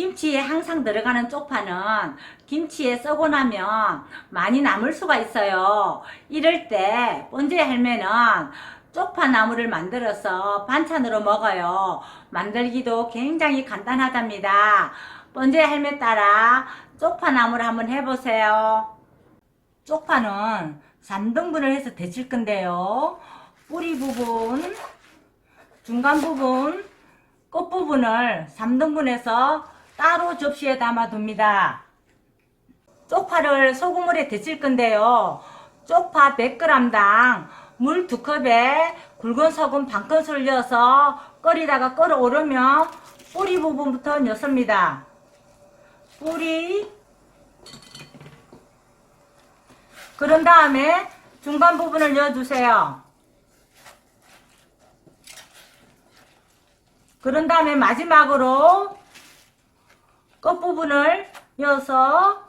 김치에 항상 들어가는 쪽파는 김치에 썩고 나면 많이 남을 수가 있어요. 이럴 때 번제 할매는 쪽파 나물을 만들어서 반찬으로 먹어요. 만들기도 굉장히 간단하답니다. 번제 할매 따라 쪽파 나물 한번 해보세요. 쪽파는 3등분을 해서 데칠 건데요. 뿌리 부분, 중간 부분, 끝부분을 3등분해서 따로 접시에 담아둡니다. 쪽파를 소금물에 데칠 건데요. 쪽파 100g당 물 2컵에 굵은 소금 반큰술 넣어서 끓이다가 끓어오르면 뿌리 부분부터 넣습니다. 뿌리 그런 다음에 중간 부분을 넣어주세요. 그런 다음에 마지막으로 끝부분을 넣어서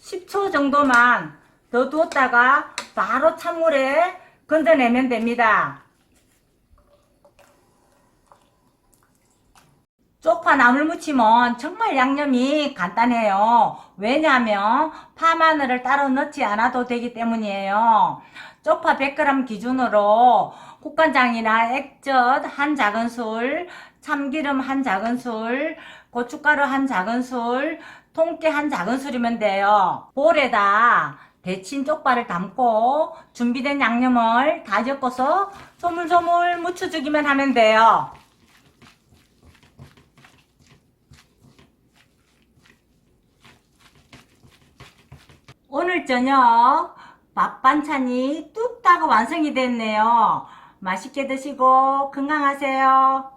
10초 정도만 더 두었다가 바로 찬물에 건져내면 됩니다. 쪽파 나물 무침은 정말 양념이 간단해요. 왜냐하면 파마늘을 따로 넣지 않아도 되기 때문이에요. 쪽파 100g 기준으로 국간장이나 액젓 한 작은술, 참기름 한 작은술, 고춧가루 한 작은술, 통깨 한 작은술이면 돼요. 볼에다 데친 쪽파를 담고 준비된 양념을 다 엮어서 소물소물 묻혀주기만 하면 돼요. 오늘 저녁 밥 반찬이 뚝딱 완성이 됐네요. 맛있게 드시고 건강하세요.